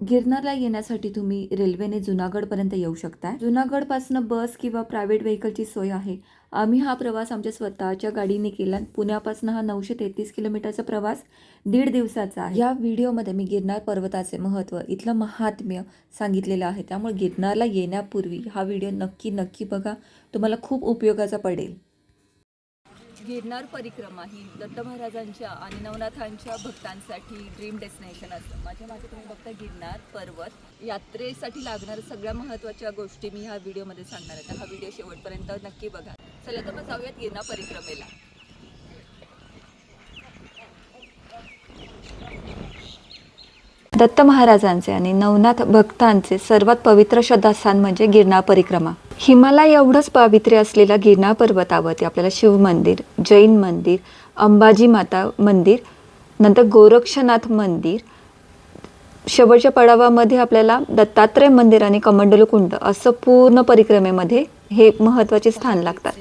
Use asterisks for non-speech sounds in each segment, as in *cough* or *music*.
गिरनारला येण्यासाठी तुम्ही रेल्वेने जुनागडपर्यंत येऊ शकता जुनागडपासून बस किंवा प्रायव्हेट व्हेकलची सोय आहे. आम्ही हा प्रवास आमच्या स्वतःच्या गाडीने केला. पुण्यापासून हा नऊशे तेहतीस किलोमीटरचा प्रवास दीड दिवसाचा आहे. या व्हिडिओमध्ये मी गिरनार पर्वताचे महत्त्व इथलं महात्म्य सांगितलेलं आहे. त्यामुळे गिरनारला येण्यापूर्वी हा व्हिडिओ नक्की नक्की बघा. तुम्हाला खूप उपयोगाचा पडेल. गिरनार परिक्रमा ही दत्त महाराजांच्या आणि नवनाथांच्या भक्तांसाठी ड्रीम डेस्टिनेशन असतं. माझ्या मागे तुम्ही बघता गिरनार पर्वत. यात्रेसाठी लागणाऱ्या सगळ्या महत्त्वाच्या गोष्टी मी ह्या व्हिडिओमध्ये सांगणार आहे. तर हा व्हिडिओ शेवटपर्यंत नक्की बघा. चला तर मग जाऊयात गिरनार परिक्रमेला. दत्त महाराजांचे आणि नवनाथ भक्तांचे सर्वात पवित्र श्रद्धास्थान म्हणजे गिरनार परिक्रमा. हिमालय एवढंच पावित्र्य असलेल्या गिरणा पर्वतावरती आपल्याला शिव मंदिर जैन मंदिर अंबाजी माता मंदिर नंतर गोरक्षनाथ मंदिर शेवटच्या पडावामध्ये आपल्याला दत्तात्रय मंदिर आणि कमंडलकुंड असं पूर्ण परिक्रमेमध्ये हे महत्त्वाचे स्थान लागतात.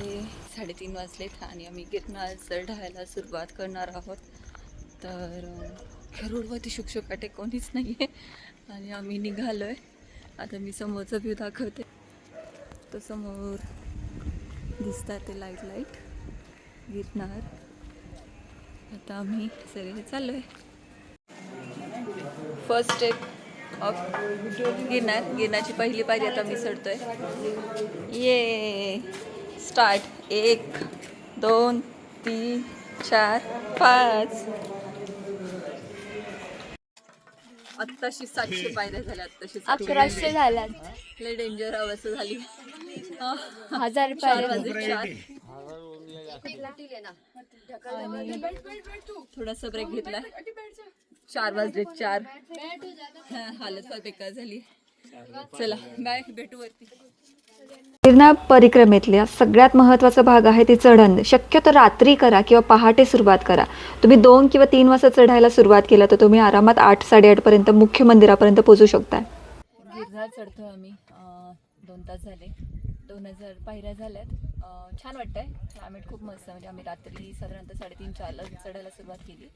साडेतीन वाजलेत आणि आम्ही गिरणार चढायला सुरुवात करणार आहोत. तर अ, रोडवरती शुकशुकाटे कोणीच नाही आहे आणि आम्ही निघालो आहे आता मी समोरचा व्ह्यू दाखवते. तो समोर दिसतात ते लाइट लाइट गिरणार आता आम्ही सगळे चाललो आहे फर्स्ट स्टेप ऑफ गिरणार गिरणाची पहिली पायरी आता मी चढतोय. ये स्टार्ट एक दोन तीन चार पाच. आत्ताशी सातशे पायऱ्या झाल्या आत्ताशी अकराशे झाल्यात. लय डेंजर अवस्था झाली. हजार चार पायऱ्या. वाजले चार. आणि थोडासा ब्रेक घेतला चार वाजले चार. हा, हालत फार बेकार झाली. चला बाय भेटू वरती. गिरनार परिक्रमेतल्या सगळ्यात महत्त्वाचा भाग आहे ते चढण. शक्यतो रात्री करा किंवा पहाटे सुरुवात करा. तुम्ही दोन किंवा तीन वाजता चढायला सुरुवात केला तर तुम्ही आरामात आठ साडेआठपर्यंत मुख्य मंदिरापर्यंत पोहोचू शकता. गिरनार चढतो आम्ही दोन तास झाले. दोन हजार पायऱ्या झाल्यात. छान वाटतंय. क्लायमेट खूप मस्त म्हणजे आम्ही रात्री साधारणतः साडेतीन चारला चढायला सुरुवात केली.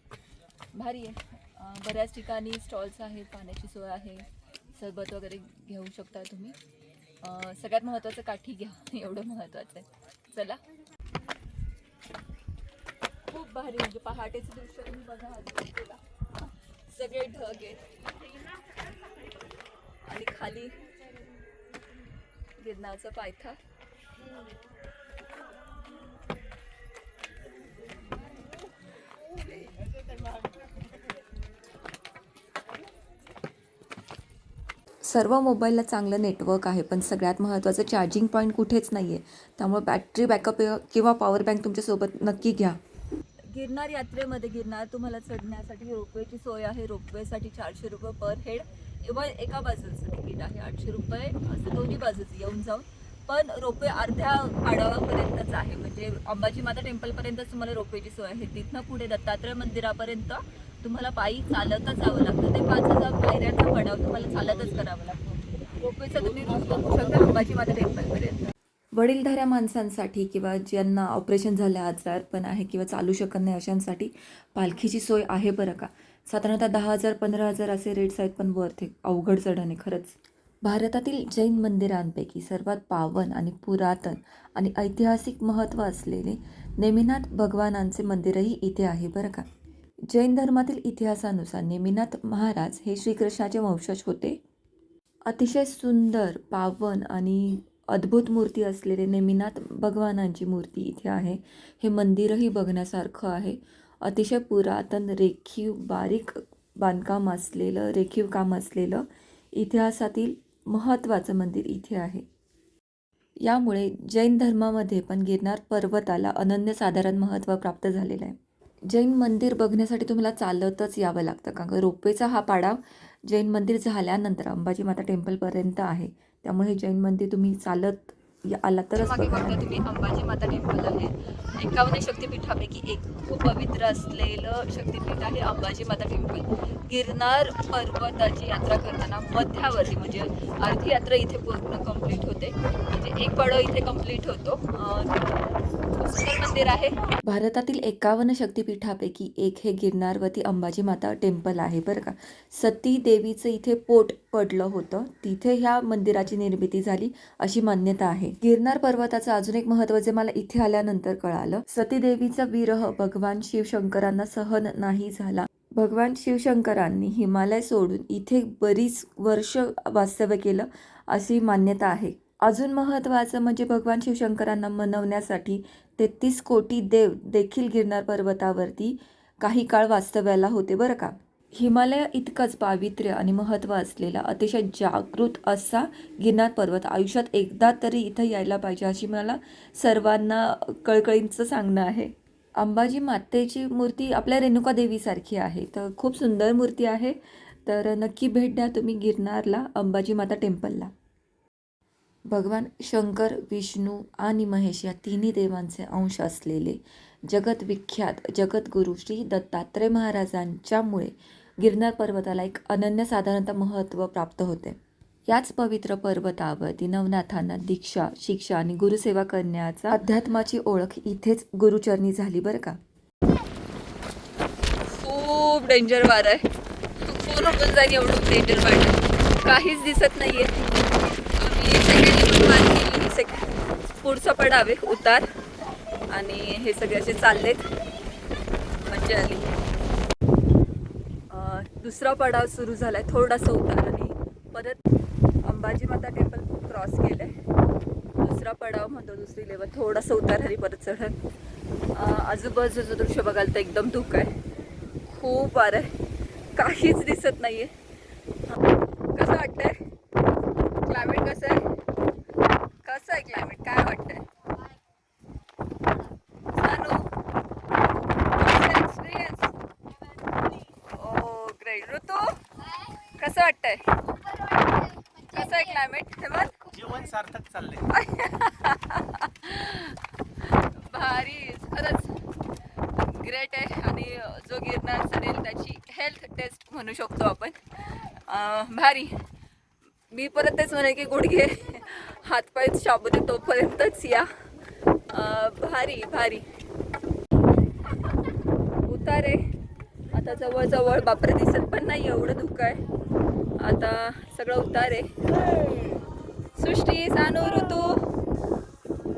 भारी आहे. बऱ्याच ठिकाणी स्टॉल्स आहेत पाण्याची सोय आहे. सरबत वगैरे घेऊ शकता तुम्ही. सगळ्यात महत्त्वाचं काठी घ्या. *laughs* एवढं महत्त्वाचं आहे. चला. खूप भारी म्हणजे पहाटेचं दृश्य तुम्ही बघा. सगळे ढग आहेत. आणि खाली गिरनारचा पायथा. सर्व मोबाईलला चांगलं नेटवर्क आहे पण सगळ्यात महत्त्वाचं चार्जिंग पॉईंट कुठेच नाही आहे त्यामुळे बॅटरी बॅकअप किंवा पॉवर बँक तुमच्यासोबत नक्की घ्या. गिरनार यात्रेमध्ये गिरनार तुम्हाला चढण्यासाठी रोपवेची सोय आहे. रोपवेसाठी चारशे रुपये पर हेड किंवा एका बाजूचं तिकीट आहे आठशे रुपये. असं दोन्ही बाजूचं येऊन जाऊन. पण रोपवे अर्ध्या पाडावापर्यंतच आहे. म्हणजे अंबाजी माता टेम्पलपर्यंतच तुम्हाला रोपवेची सोय आहे. तिथनं पुढे दत्तात्रय मंदिरापर्यंत तुम्हाला पायी चालतच जावं लागतं. ते पाच हजार पायऱ्यांचा पडाव तुम्हाला चालतच करावं लागतं. तुम्ही यूज शकता अंबाजी माता टेम्पलपर्यंत. वडीलधाऱ्या माणसांसाठी किंवा ज्यांना ऑपरेशन झालं आजार पण आहे किंवा चालू शकत नाही अशांसाठी पालखीची सोय आहे बरं का? साधारणतः दहा हजार पंधरा हजार असे रेट्स आहेत पण वर्थ आहे अवघड चढणे खरंच. भारतातील जैन मंदिरांपैकी सर्वात पावन आणि पुरातन आणि ऐतिहासिक महत्त्व असलेले नेमिनाथ भगवानांचे मंदिरही इथे आहे बरं का? जैन धर्मातील इतिहासानुसार नेमिनाथ महाराज हे श्रीकृष्णाचे वंशज होते. अतिशय सुंदर पावन आणि अद्भुत मूर्ती असलेले नेमिनाथ भगवानांची मूर्ती इथे आहे. हे मंदिरही बघण्यासारखं आहे. अतिशय पुरातन रेखीव बारीक बांधकाम असलेलं रेखीव काम असलेलं इतिहासातील महत्त्वाचं मंदिर इथे आहे. यामुळे जैन धर्मामध्ये पण गिरनार पर्वताला अनन्यसाधारण महत्त्व प्राप्त झालेलं आहे. जैन मंदिर बघण्यासाठी तुम्हाला चालतच यावं लागतं. कारण रोपवेचा हा पाडाव जैन मंदिर झाल्यानंतर अंबाजी माता टेम्पलपर्यंत आहे. त्यामुळे हे जैन मंदिर तुम्ही चालत आला तरच बघा. तुम्ही अंबाजी माता टेम्पल आहे. एकावन्न शक्तिपीठापैकी एक खूप पवित्र असलेलं शक्तिपीठ आहे अंबाजी माता टेम्पल. गिरनार पर्वताची यात्रा करताना मध्यावरती म्हणजे अर्धी यात्रा इथे पूर्ण कंप्लीट होते. म्हणजे एक पडव इथे कंप्लीट होतो. मंदिर आहे. भारतातील एकावन्न शक्तिपीठापैकी एक हे गिरनारवती अंबाजी माता टेम्पल आहे बरं का. सती देवीचं इथे पोट पडलं होतं. तिथे ह्या मंदिराची निर्मिती झाली अशी मान्यता आहे. गिरनार पर्वताचं अजून एक महत्त्व जे मला इथे आल्यानंतर कळालं सती देवीचा विरह भगवान शिव शिवशंकरांना सहन नाही झाला. भगवान शिवशंकरांनी हिमालय सोडून इथे बरीच वर्ष वास्तव्य केलं अशी मान्यता आहे. अजून महत्त्वाचं म्हणजे भगवान शिवशंकरांना मनवण्यासाठी तेहतीस कोटी देव देखील गिरनार पर्वतावरती काही काळ वास्तव्याला होते बरं का? हिमालय इतकंच पावित्र्य आणि महत्त्व असलेला अतिशय जागृत असा गिरनार पर्वत आयुष्यात एकदा तरी इथं यायला पाहिजे अशी मला सर्वांना कळकळींचं सांगणं आहे. अंबाजी मातेची मूर्ती आपल्या रेणुका देवीसारखी आहे. तर खूप सुंदर मूर्ती आहे. तर नक्की भेट द्या तुम्ही गिरनारला अंबाजी माता टेम्पलला. भगवान शंकर विष्णू आणि महेश या तिन्ही देवांचे अंश असलेले जगतविख्यात जगद्गुरू श्री दत्तात्रय महाराजांच्यामुळे गिरनार पर्वताला एक अनन्यसाधारणता महत्त्व प्राप्त होते. याच पवित्र पर्वतावरती नवनाथांना दीक्षा शिक्षा आणि गुरुसेवा करण्याचा अध्यात्माची ओळख इथेच गुरुचरणी झाली बरं का? खूप डेंजर वार आहे. फोन होऊन जाईल एवढं डेंजर वार काहीच दिसत नाहीये. आम्ही सेकंड वार केली. सेकंड पुढचं पडावे उतार. आणि हे सगळे असे चाललेत. मजा आली. दुसरा पडाव सुरू झालाय. थोडासा उतार आणि परत अंबाजी माता टेम्पल क्रॉस आहे दुसरा पडाव म्हणतो दुसरी लेवल. थोडासा उतार आणि परत चढत आजूबाजूचं दृश्य बघायला तर एकदम धुक आहे. खूप आरं आहे. काहीच दिसत नाही आहे कसं वाटतंय? क्लायमेट कसं आहे? कसं आहे क्लायमेट काय वाटतंय? एक्सपिरियन्स ओ ग्रेट ऋतू कसं वाटतंय? कसं आहे क्लायमेट हेमंत जीवन सार्थक चाललंय. भारी. खरंच ग्रेट आहे. आणि जो गिरनार चढेल त्याची हेल्थ टेस्ट म्हणू शकतो आपण. भारी. मी परत तेच म्हणे की गुडघे हातपाय शाबू दे तोपर्यंतच या. भारी भारी. उतार. आता जवळजवळ बापरे दिसत पण नाही एवढं धुकं आहे. आता सगळं उतार आहे. सृष्टी सानू ऋतू.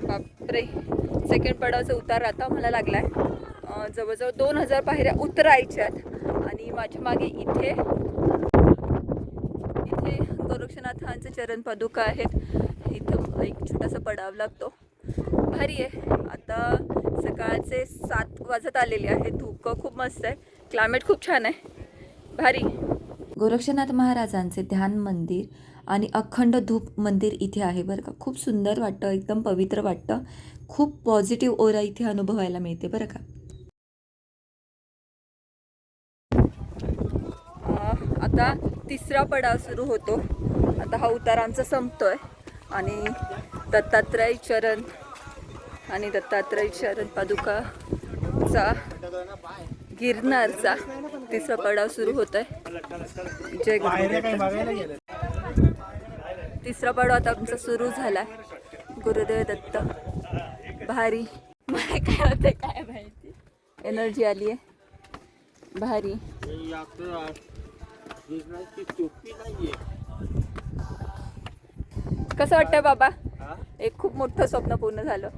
बापरे. सेकंड पडावचा उतार आता मला लागलाय. आहे जवळजवळ दोन हजार पायऱ्या उतरायच्यात आणि माझ्या मागे इथे इथे गोरक्षनाथांचे चरण पादुका आहेत. इथं एक छोटासा पडाव लागतो. भारी आहे. आता सकाळचे सात वाजत आलेले आहे. धुकं खूप मस्त आहे. क्लायमेट खूप छान आहे. भारी. गोरक्षनाथ महाराजांचे ध्यान मंदिर आणि अखंड धूप मंदिर इथे आहे बरं का. खूप सुंदर वाटतं एकदम पवित्र वाटतं. खूप पॉझिटिव्ह ओरा इथे अनुभवायला मिळते बरं का. आता तिसरा पडाव सुरू होतो. आता हा उतार आमचा संपतोय. आणि दत्तात्रय चरण आणि दत्तात्रय चरण पादुकाचा गिरनारचा तिसरा पडाव सुरू होत आहे जय तिसरा पडाव आता आमचा सुरू झालाय. गुरुदेव दत्त. भारी. मला काय होतंय काय माहिती? एनर्जी आली आहे. भारी. कसं वाटतंय बाबा? एक खूप मोठं स्वप्न पूर्ण झालं.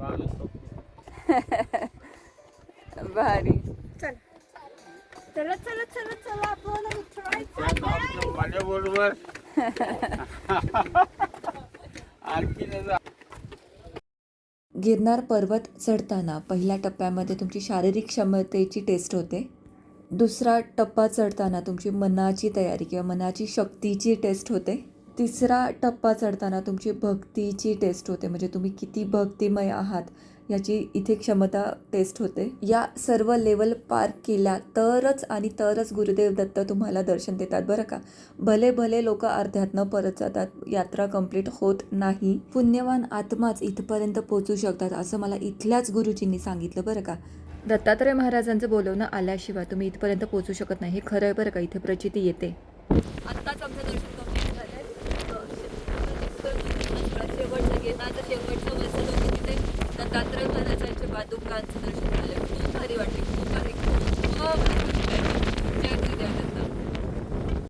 *laughs* भारी. चला चला चला चला आपण उतरायचं माझ्या बरोबर आणखी गिरनार पर्वत चढताना पहिल्या टप्प्यामध्ये तुमची शारीरिक क्षमतेची टेस्ट होते. दुसरा टप्पा चढताना तुमची मनाची तयारी किंवा मनाची शक्तीची टेस्ट होते. तिसरा टप्पा चढताना तुमची भक्तीची टेस्ट होते. म्हणजे तुम्ही किती भक्तिमय आहात याची इथे क्षमता टेस्ट होते. या सर्व लेवल पार केल्या तरच आणि तरच गुरुदेव दत्त तुम्हाला दर्शन देतात बरं का? भले भले लोक अर्ध्यातनं परत जातात यात्रा कंप्लीट होत नाही पुण्यवान आत्माच इथपर्यंत पोचू शकतात असं मला इथल्याच गुरुजींनी सांगितलं बरं का? दत्तात्रय महाराजांचं बोलवणं आल्याशिवाय तुम्ही इथपर्यंत पोचू शकत नाही हे खरं आहे बरं का? इथे प्रचिती येते. आत्ताच आमचं दर्शन कंप्लीट झालंय. शेवटचं शेवटचं वर्ष दत्तात्रय महाराजांच्या दर्शन झालं. खूप भारी वाटले खूप भारी खूप भारी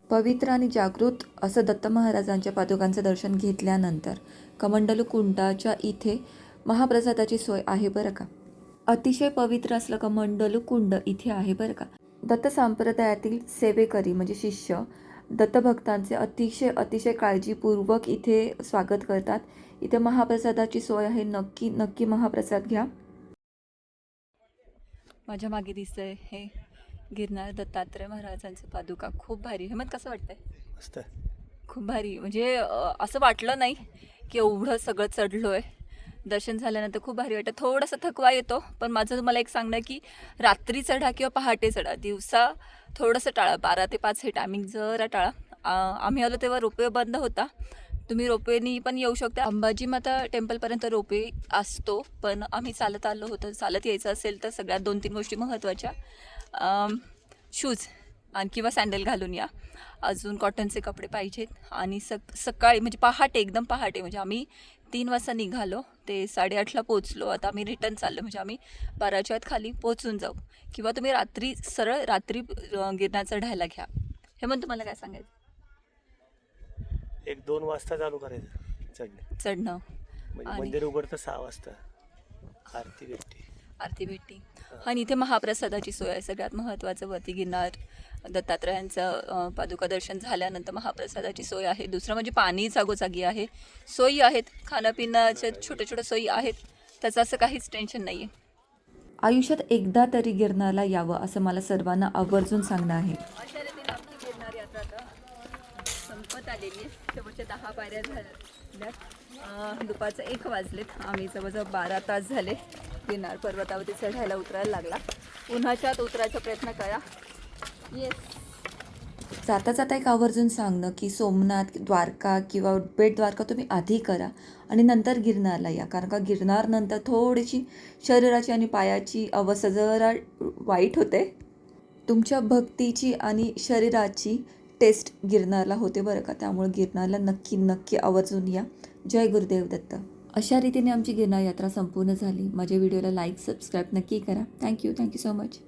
पवित्र आणि जागृत असं दत्त महाराजांच्या पादुकांचं दर्शन घेतल्यानंतर कमंडलू कुंडाच्या इथे महाप्रसादाची सोय आहे बरं का? अतिशय पवित्र असलं कमंडलू कुंड इथे आहे बरं का? दत्त संप्रदायातील सेवेकरी म्हणजे शिष्य दत्तभक्तांचे अतिशय अतिशय काळजीपूर्वक इथे स्वागत करतात. इथे महाप्रसादाची सोय आहे. नक्की नक्की महाप्रसाद घ्या. माझ्या मागे दिसतंय हे गिरनार दत्तात्रय महाराजांचं पादुका. खूप भारी. हेमंत कसं वाटतंय? मस्त. खूप भारी. म्हणजे असं वाटलं नाही की एवढं सगळं चढलो आहे दर्शन झाल्यानंतर खूप भारी वाटतं. थोडासा थकवा येतो पण माझं तुम्हाला एक सांगणं की रात्री चढा किंवा पहाटे चढा. दिवसा थोडंसं टाळा. बारा ते पाच हे टायमिंग जरा टाळा. आम्ही आलो तेव्हा रोपवे बंद होता. तुम्ही रोपवेनी पण येऊ शकता. अंबाजी माता टेम्पलपर्यंत रोपवे असतो पण आम्ही चालत आलो होतो. चालत यायचं असेल तर सगळ्यात दोन तीन गोष्टी महत्त्वाच्या. शूज आणि किंवा सँडल घालून या. अजून कॉटनचे कपडे पाहिजेत. आणि सक सकाळी म्हणजे पहाटे एकदम पहाटे म्हणजे आम्ही तीन वाजता निघालो. ते साडेआठला पोचलो आता आम्ही रिटर्न चाललो. म्हणजे आम्ही बाराच्या आत खाली पोचून जाऊ. किंवा तुम्ही रात्री सरळ रात्री अं, ढायला चढायला घ्या. हे म्हणून तुम्हाला काय सांगायचं? एक दोन वाजता चालू करायचं चढणे. चढणं. म्हणजे आणि- मंदिर उघडतं सहा वाजता. आरती भेटते. आरती भेटती. आणि इथे महाप्रसादाची सोय आहे. सगळ्यात महत्त्वाचं वरती गिरनार दत्तात्रयांचं अं, पादुका दर्शन झाल्यानंतर महाप्रसादाची सोय आहे. दुसरं म्हणजे पाणी जागोजागी आहे. सोयी आहेत. खाण्यापिण्याच्या छोट्या छोट्या सोयी आहेत. त्याचं असं काहीच टेन्शन नाही आहे आयुष्यात एकदा तरी गिरणारला यावं असं मला सर्वांना आवर्जून सांगणं आहे अशा रीतीने आपली गिरनार यात्रा आता संपत आलेली आहे. शेवटच्या दहा पायऱ्या झाल्या. दुपारचं एक वाजलेत. आम्ही जवळजवळ बारा तास झाले. गिरनार पर्वतावरती चढायला उतरायला लागला. उन्हाच्या आत उतरायचा प्रयत्न करा. येस जाता जाता एक आवर्जून सांगणं की सोमनाथ द्वारका किंवा बेट द्वारका तुम्ही आधी करा आणि नंतर गिरनारला या. कारण का गिरनारनंतर थोडीशी शरीराची आणि पायाची अवस्था जरा वाईट होते. तुमच्या भक्तीची आणि शरीराची टेस्ट गिरनारला होते बरं का? त्यामुळे गिरनारला नक्की नक्की आवर्जून या. जय गुरुदेव दत्त. अशा रीतीने आमची गिरनार यात्रा संपूर्ण झाली. माझ्या व्हिडिओला लाईक सबस्क्राईब नक्की करा. Thank you thank you so much